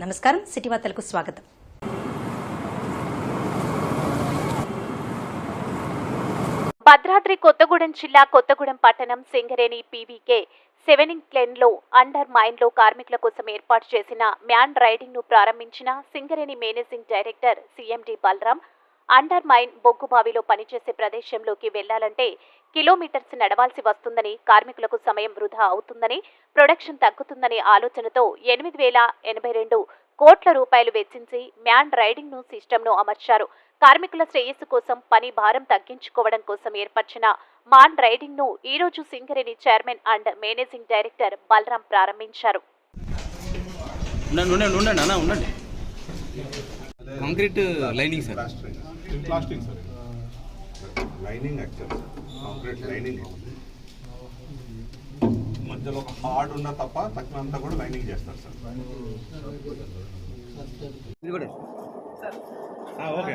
నమస్కారం. సిటీ వార్తలకు స్వాగతం. భద్రాద్రి కొత్తగూడెం జిల్లా కొత్తగూడెం పట్టణం సింగరేణి పీవీకే సెవెనింగ్ ప్లేన్లో అండర్ మైన్లో కార్మికుల కోసం ఏర్పాటు చేసిన మ్యాన్ రైడింగ్ను ప్రారంభించిన Singareni managing director CMD Balaram under mine బొగ్గుబావిలో పనిచేసే ప్రదేశంలోకి వెళ్ళాలంటే కిలోమీటర్స్ నడవాల్సి వస్తుందని కార్మికులకు సమయం వృధా అవుతుందని ప్రొడక్షన్ తగ్గుతుందనే ఆలోచనతో ఎనిమిది వేల ఎనభై రెండు కోట్ల రూపాయలు వెచ్చించి మ్యాన్ రైడింగ్ను అమర్చారు. కార్మికుల శ్రేయస్సు కోసం పని భారం తగ్గించుకోవడం కోసం ఏర్పరిచిన మాన్ రైడింగ్ను ఈ రోజు Singareni chairman and managing director Balaram ప్రారంభించారు. Concrete lining sir plastering sir lining actual concrete lining మధ్యలో ఒక హార్డ్ ఉన్న తప్ప తక్కువంతా కూడా లైనింగ్ చేస్తారు సార్ ఇది కూడా. ఓకే.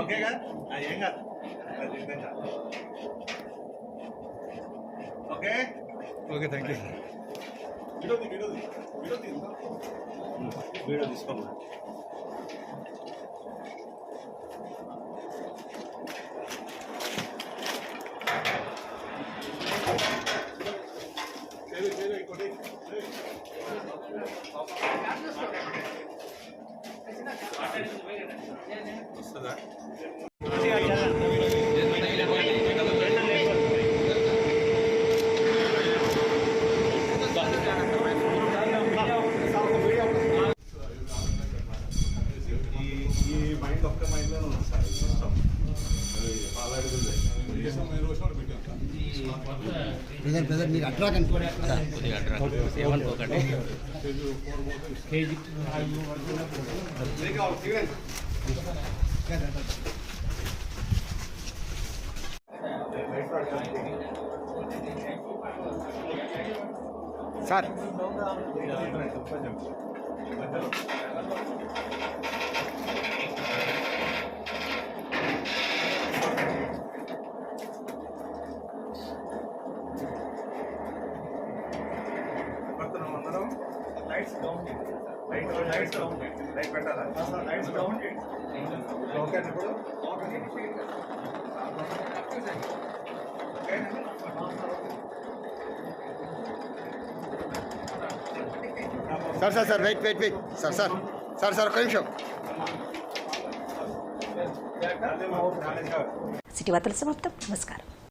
ఓకేగా ఏం కాదు. Okay? Okay thank you video తీ, వీడియో తీ, వీడియో తీ. వీడియో తీసుకోమ్మా చేరు, చేరు, ఇంకోటి. వస్తుందా ఈ ఈ మైండ్ ఒక్క మైండ్లోనే ఉంది సార్ ఈ మొత్తం అది ఆల్రెడీ ఉంది. బ్రదర్ బ్రదర్ మీరు అట్రా కండి sir. Lights down light lights sir sir sir wait wait wait sir sir sir sir ఒక్క నిమిషం. సిటీ వార్తల సమాప్తం. నమస్కారం.